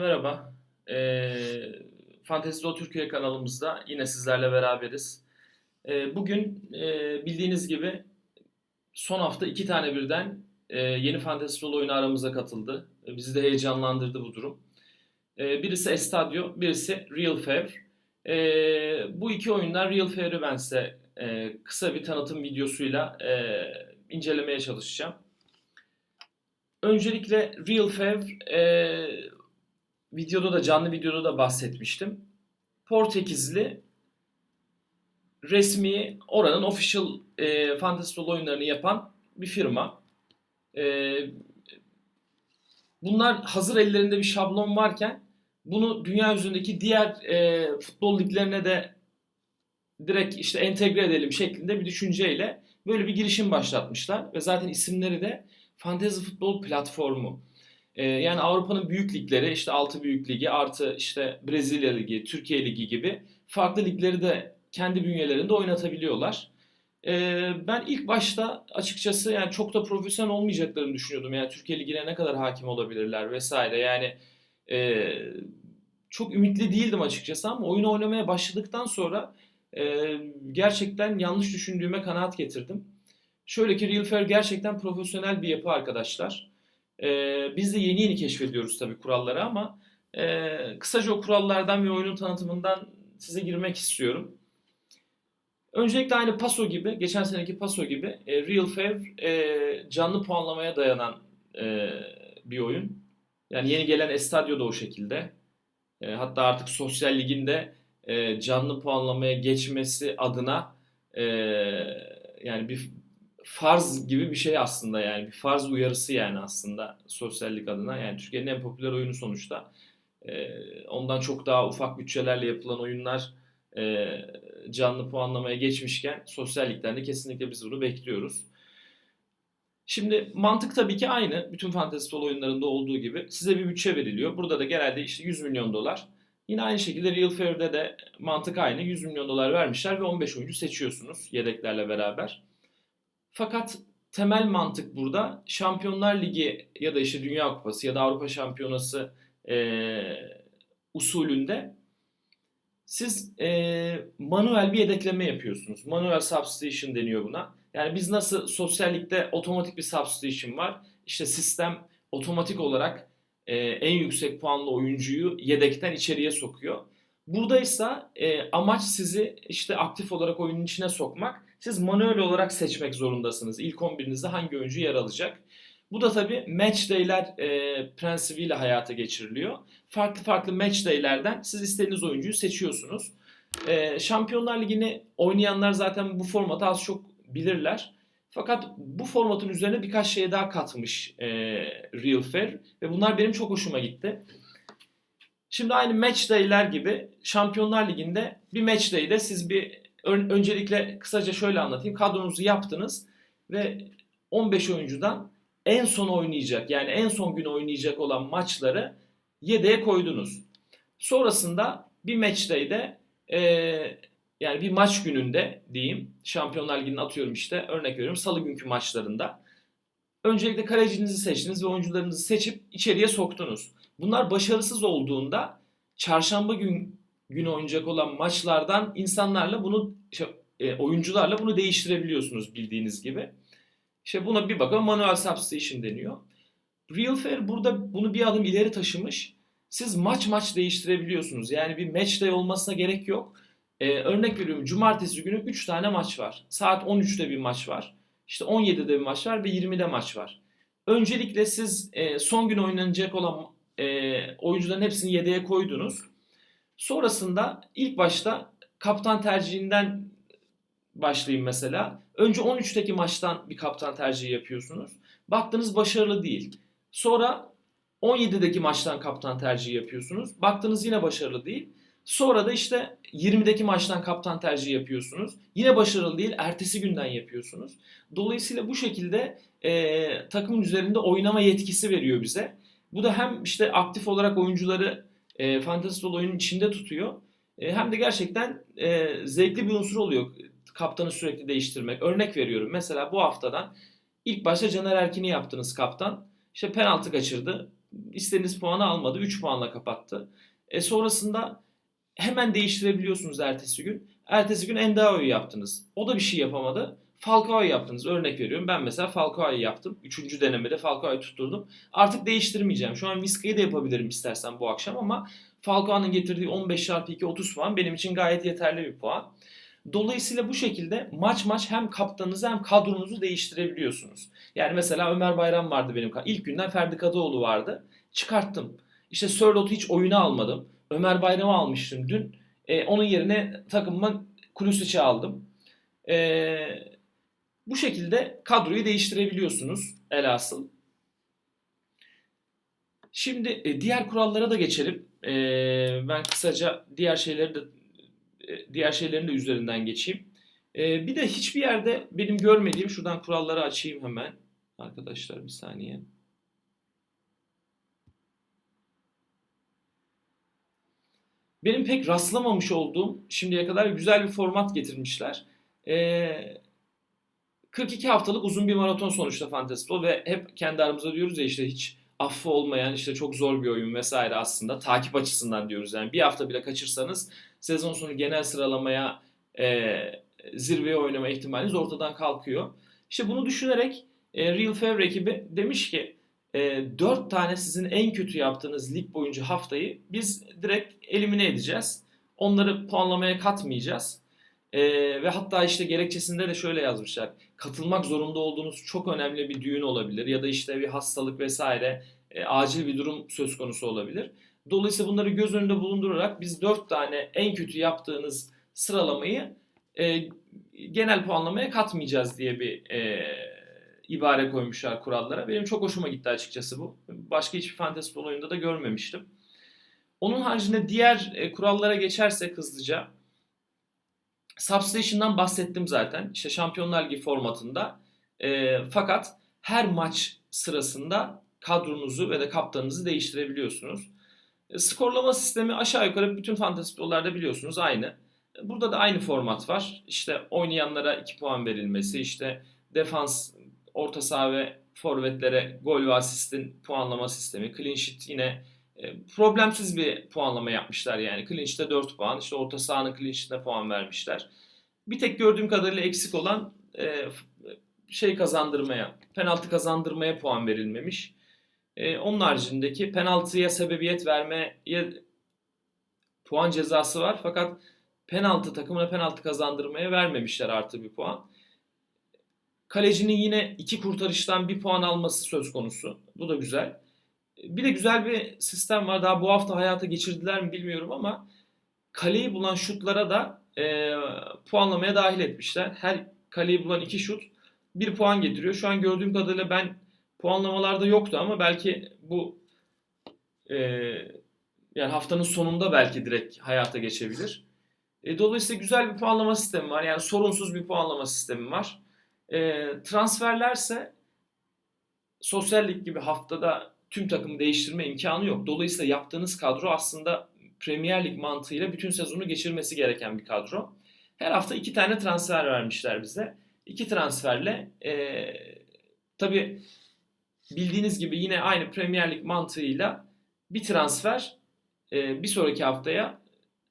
Merhaba. Ee, Fantezi Türkiye kanalımızda yine sizlerle beraberiz. Ee, bugün e, bildiğiniz gibi son hafta iki tane birden e, yeni Fantezi oyunu aramıza katıldı. E, bizi de heyecanlandırdı bu durum. E, birisi Estadio, birisi Real Fair. E, bu iki oyunlar Real Fair'i ben size e, kısa bir tanıtım videosuyla e, incelemeye çalışacağım. Öncelikle Real Fair e, videoda da canlı videoda da bahsetmiştim. Portekizli resmi oranın official e, fantasy rol oyunlarını yapan bir firma. E, bunlar hazır ellerinde bir şablon varken bunu dünya üzerindeki diğer e, futbol liglerine de direkt işte entegre edelim şeklinde bir düşünceyle böyle bir girişim başlatmışlar ve zaten isimleri de Fantasy Futbol Platformu. Ee, yani Avrupa'nın büyük ligleri işte 6 büyük ligi artı işte Brezilya ligi, Türkiye ligi gibi farklı ligleri de kendi bünyelerinde oynatabiliyorlar. Ee, ben ilk başta açıkçası yani çok da profesyonel olmayacaklarını düşünüyordum. Yani Türkiye ligine ne kadar hakim olabilirler vesaire. Yani e, çok ümitli değildim açıkçası ama oyunu oynamaya başladıktan sonra e, gerçekten yanlış düşündüğüme kanaat getirdim. Şöyle ki Real Fair gerçekten profesyonel bir yapı arkadaşlar. Ee, biz de yeni yeni keşfediyoruz tabii kuralları ama e, kısaca o kurallardan ve oyunun tanıtımından size girmek istiyorum. Öncelikle aynı Paso gibi, geçen seneki Paso gibi e, Real Fair e, canlı puanlamaya dayanan e, bir oyun. Yani yeni gelen Estadio da o şekilde. E, hatta artık sosyal liginde e, canlı puanlamaya geçmesi adına e, yani bir farz gibi bir şey aslında yani bir farz uyarısı yani aslında sosyallik adına yani Türkiye'nin en popüler oyunu sonuçta ee, ondan çok daha ufak bütçelerle yapılan oyunlar e, canlı puanlamaya geçmişken sosyallikten de kesinlikle biz bunu bekliyoruz. Şimdi mantık tabii ki aynı. Bütün fantezi futbol oyunlarında olduğu gibi size bir bütçe veriliyor. Burada da genelde işte 100 milyon dolar. Yine aynı şekilde Real Fair'de de mantık aynı. 100 milyon dolar vermişler ve 15 oyuncu seçiyorsunuz yedeklerle beraber. Fakat temel mantık burada Şampiyonlar Ligi ya da işte Dünya Kupası ya da Avrupa Şampiyonası e, usulünde siz e, manuel bir yedekleme yapıyorsunuz. Manuel substitution deniyor buna. Yani biz nasıl sosyallikte otomatik bir substitution var. İşte sistem otomatik olarak e, en yüksek puanlı oyuncuyu yedekten içeriye sokuyor. Buradaysa e, amaç sizi işte aktif olarak oyunun içine sokmak. Siz manuel olarak seçmek zorundasınız. İlk 11'inizde hangi oyuncu yer alacak. Bu da tabii match day'ler e, prensibiyle hayata geçiriliyor. Farklı farklı match day'lerden siz istediğiniz oyuncuyu seçiyorsunuz. E, Şampiyonlar Ligi'ni oynayanlar zaten bu formatı az çok bilirler. Fakat bu formatın üzerine birkaç şey daha katmış e, Real Fair ve bunlar benim çok hoşuma gitti. Şimdi aynı match day'ler gibi Şampiyonlar Ligi'nde bir match day'de siz bir öncelikle kısaca şöyle anlatayım. Kadronuzu yaptınız ve 15 oyuncudan en son oynayacak yani en son gün oynayacak olan maçları yedeğe koydunuz. Sonrasında bir matchday'de e, yani bir maç gününde diyeyim Şampiyonlar Ligi'nin atıyorum işte örnek veriyorum salı günkü maçlarında öncelikle kalecinizi seçtiniz ve oyuncularınızı seçip içeriye soktunuz. Bunlar başarısız olduğunda çarşamba gün gün oynayacak olan maçlardan insanlarla bunu işte, e, oyuncularla bunu değiştirebiliyorsunuz bildiğiniz gibi. İşte buna bir bakalım manuel substitution deniyor. Real Fair burada bunu bir adım ileri taşımış. Siz maç maç değiştirebiliyorsunuz. Yani bir match day olmasına gerek yok. Ee, örnek veriyorum cumartesi günü 3 tane maç var. Saat 13'te bir maç var. İşte 17'de bir maç var ve 20'de maç var. Öncelikle siz e, son gün oynanacak olan e, oyuncuların hepsini yedeğe koydunuz. Sonrasında ilk başta kaptan tercihinden başlayayım mesela. Önce 13'teki maçtan bir kaptan tercihi yapıyorsunuz. Baktınız başarılı değil. Sonra 17'deki maçtan kaptan tercihi yapıyorsunuz. Baktınız yine başarılı değil. Sonra da işte 20'deki maçtan kaptan tercihi yapıyorsunuz. Yine başarılı değil. Ertesi günden yapıyorsunuz. Dolayısıyla bu şekilde e, takımın üzerinde oynama yetkisi veriyor bize. Bu da hem işte aktif olarak oyuncuları e, fantasy oyunun içinde tutuyor. E, hem de gerçekten e, zevkli bir unsur oluyor kaptanı sürekli değiştirmek. Örnek veriyorum mesela bu haftadan ilk başta Caner Erkin'i yaptınız kaptan. İşte penaltı kaçırdı. istediğiniz puanı almadı. 3 puanla kapattı. E sonrasında hemen değiştirebiliyorsunuz ertesi gün. Ertesi gün Endao'yu yaptınız. O da bir şey yapamadı. Falcao'yu yaptınız. Örnek veriyorum. Ben mesela Falcao'yu yaptım. Üçüncü denemede Falcao'yu tutturdum. Artık değiştirmeyeceğim. Şu an Vizca'yı da yapabilirim istersen bu akşam ama Falcao'nun getirdiği 15 çarpı 2 30 puan benim için gayet yeterli bir puan. Dolayısıyla bu şekilde maç maç hem kaptanınızı hem kadronuzu değiştirebiliyorsunuz. Yani mesela Ömer Bayram vardı benim. İlk günden Ferdi Kadıoğlu vardı. Çıkarttım. İşte Sörlot'u hiç oyuna almadım. Ömer Bayram'ı almıştım dün. Ee, onun yerine takımıma Kulusic'i aldım. Ee, bu şekilde kadroyu değiştirebiliyorsunuz elasıl. Şimdi e, diğer kurallara da geçelim. E, ben kısaca diğer şeyleri de e, diğer şeylerin de üzerinden geçeyim. E, bir de hiçbir yerde benim görmediğim şuradan kuralları açayım hemen. Arkadaşlar bir saniye. Benim pek rastlamamış olduğum şimdiye kadar güzel bir format getirmişler. E, 42 haftalık uzun bir maraton sonuçta Fantasy ve hep kendi aramızda diyoruz ya işte hiç affı olmayan işte çok zor bir oyun vesaire aslında takip açısından diyoruz yani bir hafta bile kaçırsanız sezon sonu genel sıralamaya e, zirveye oynama ihtimaliniz ortadan kalkıyor. İşte bunu düşünerek e, Real Favre ekibi demiş ki e, 4 tane sizin en kötü yaptığınız lig boyunca haftayı biz direkt elimine edeceğiz. Onları puanlamaya katmayacağız. E, ve hatta işte gerekçesinde de şöyle yazmışlar. Katılmak zorunda olduğunuz çok önemli bir düğün olabilir ya da işte bir hastalık vesaire e, acil bir durum söz konusu olabilir. Dolayısıyla bunları göz önünde bulundurarak biz 4 tane en kötü yaptığınız sıralamayı e, genel puanlamaya katmayacağız diye bir e, ibare koymuşlar kurallara. Benim çok hoşuma gitti açıkçası bu. Başka hiçbir fantasy oyunda da görmemiştim. Onun haricinde diğer e, kurallara geçersek hızlıca. Substation'dan bahsettim zaten. İşte Şampiyonlar Ligi formatında. E, fakat her maç sırasında kadronuzu ve de kaptanınızı değiştirebiliyorsunuz. E, skorlama sistemi aşağı yukarı bütün fantasy futbollarda biliyorsunuz aynı. Burada da aynı format var. İşte oynayanlara 2 puan verilmesi, işte defans, orta saha ve forvetlere gol ve asistin puanlama sistemi. Clean sheet yine problemsiz bir puanlama yapmışlar yani. Clean sheet'e 4 puan, işte orta sahanın clean sheet'ine puan vermişler. Bir tek gördüğüm kadarıyla eksik olan şey kazandırmaya, penaltı kazandırmaya puan verilmemiş. E, onun haricindeki penaltıya sebebiyet vermeye puan cezası var. Fakat penaltı takımına penaltı kazandırmaya vermemişler artı bir puan. Kalecinin yine iki kurtarıştan bir puan alması söz konusu. Bu da güzel. Bir de güzel bir sistem var. Daha bu hafta hayata geçirdiler mi bilmiyorum ama kaleyi bulan şutlara da e, puanlamaya dahil etmişler. Her kaleyi bulan iki şut bir puan getiriyor. Şu an gördüğüm kadarıyla ben puanlamalarda yoktu ama belki bu e, yani haftanın sonunda belki direkt hayata geçebilir. E, dolayısıyla güzel bir puanlama sistemi var. Yani sorunsuz bir puanlama sistemi var. E, transferlerse sosyal lig gibi haftada tüm takımı değiştirme imkanı yok. Dolayısıyla yaptığınız kadro aslında Premier Lig mantığıyla bütün sezonu geçirmesi gereken bir kadro. Her hafta iki tane transfer vermişler bize. İki transferle e, tabii bildiğiniz gibi yine aynı Premier Lig mantığıyla bir transfer e, bir sonraki haftaya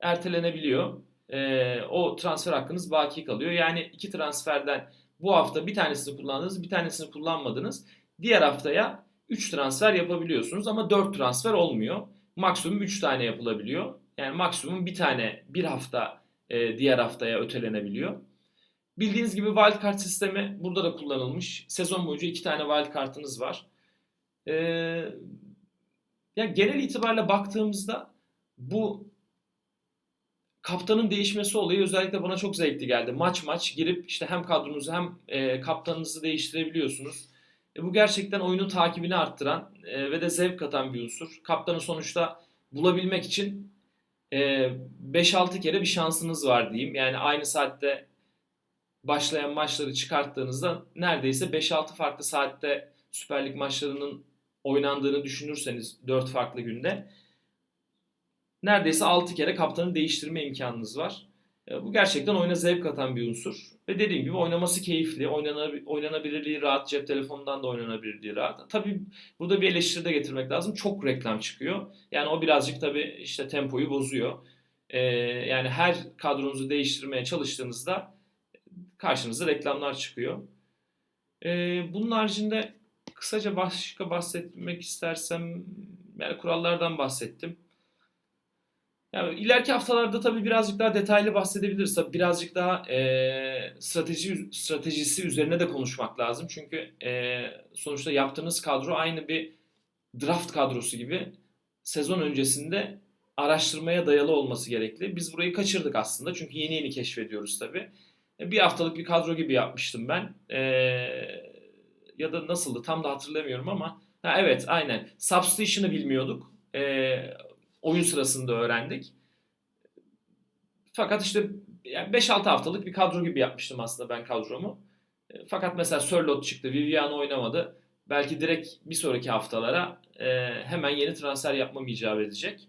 ertelenebiliyor. E, o transfer hakkınız baki kalıyor. Yani iki transferden bu hafta bir tanesini kullandınız, bir tanesini kullanmadınız. Diğer haftaya 3 transfer yapabiliyorsunuz ama 4 transfer olmuyor. Maksimum 3 tane yapılabiliyor. Yani maksimum bir tane bir hafta e, diğer haftaya ötelenebiliyor. Bildiğiniz gibi wildcard sistemi burada da kullanılmış. Sezon boyunca iki tane wildcard'ınız var. Ee, yani genel itibariyle baktığımızda bu kaptanın değişmesi olayı özellikle bana çok zevkli geldi. Maç maç girip işte hem kadronuzu hem e, kaptanınızı değiştirebiliyorsunuz. E, bu gerçekten oyunun takibini arttıran e, ve de zevk katan bir unsur. Kaptanı sonuçta bulabilmek için e, 5-6 kere bir şansınız var diyeyim. Yani aynı saatte başlayan maçları çıkarttığınızda neredeyse 5-6 farklı saatte Süper Lig maçlarının oynandığını düşünürseniz 4 farklı günde neredeyse 6 kere kaptanı değiştirme imkanınız var. E, Bu gerçekten oyuna zevk katan bir unsur. Ve dediğim gibi oynaması keyifli. Oynanabi- oynanabilirliği rahat. Cep telefonundan da oynanabilirliği rahat. Tabii burada bir eleştiri de getirmek lazım. Çok reklam çıkıyor. Yani o birazcık tabii işte tempoyu bozuyor. E, yani her kadronuzu değiştirmeye çalıştığınızda karşınıza reklamlar çıkıyor. E, bunun haricinde kısaca başka bahsetmek istersem yani kurallardan bahsettim. Yani ileriki haftalarda tabii birazcık daha detaylı bahsedebiliriz. Tabii birazcık daha e, strateji stratejisi üzerine de konuşmak lazım. Çünkü e, sonuçta yaptığınız kadro aynı bir draft kadrosu gibi sezon öncesinde araştırmaya dayalı olması gerekli. Biz burayı kaçırdık aslında çünkü yeni yeni keşfediyoruz tabii. E, Bir haftalık bir kadro gibi yapmıştım ben. E, ya da nasıldı tam da hatırlamıyorum ama ha, evet aynen. Substitution'ı bilmiyorduk. E, oyun sırasında öğrendik. Fakat işte yani 5-6 haftalık bir kadro gibi yapmıştım aslında ben kadromu. E, Fakat mesela Sörloth çıktı, Viviano oynamadı. Belki direkt bir sonraki haftalara e, hemen yeni transfer yapmam icap edecek.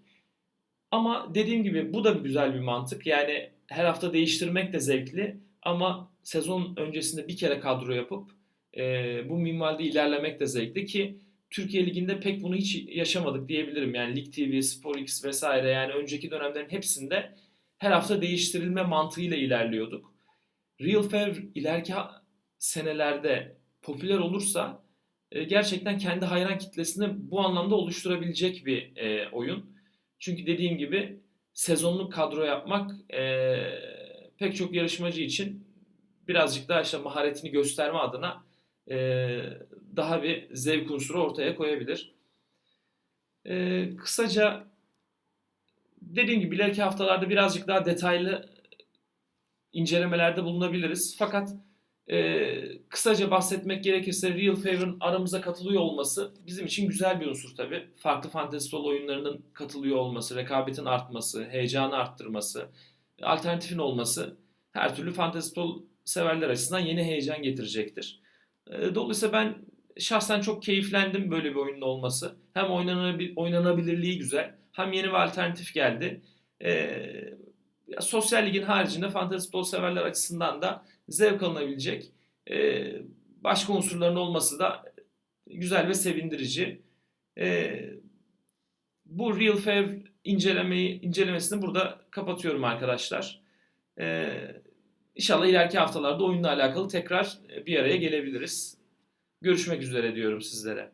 Ama dediğim gibi bu da güzel bir mantık. Yani her hafta değiştirmek de zevkli ama sezon öncesinde bir kere kadro yapıp e, bu minvalde ilerlemek de zevkli ki Türkiye Ligi'nde pek bunu hiç yaşamadık diyebilirim. Yani Lig TV, SporX vesaire yani önceki dönemlerin hepsinde her hafta değiştirilme mantığıyla ilerliyorduk. Real Fair ileriki senelerde popüler olursa e, gerçekten kendi hayran kitlesini bu anlamda oluşturabilecek bir e, oyun. Çünkü dediğim gibi sezonluk kadro yapmak e, pek çok yarışmacı için birazcık daha işte maharetini gösterme adına e, daha bir zevk unsuru ortaya koyabilir. E, kısaca dediğim gibi ileriki haftalarda birazcık daha detaylı incelemelerde bulunabiliriz. Fakat e, kısaca bahsetmek gerekirse Real Favor'ın aramıza katılıyor olması bizim için güzel bir unsur tabii. Farklı fantasy futbol oyunlarının katılıyor olması, rekabetin artması, heyecanı arttırması, alternatifin olması her türlü fantasy severler açısından yeni heyecan getirecektir. E, dolayısıyla ben şahsen çok keyiflendim böyle bir oyunun olması. Hem oynanabil- oynanabilirliği güzel, hem yeni bir alternatif geldi. E, ya sosyal ligin haricinde fantasy futbol severler açısından da zevk alınabilecek e, başka unsurların olması da güzel ve sevindirici. E, bu Real Fair incelemeyi incelemesini burada kapatıyorum arkadaşlar. E, İnşallah ileriki haftalarda oyunla alakalı tekrar bir araya gelebiliriz. Görüşmek üzere diyorum sizlere.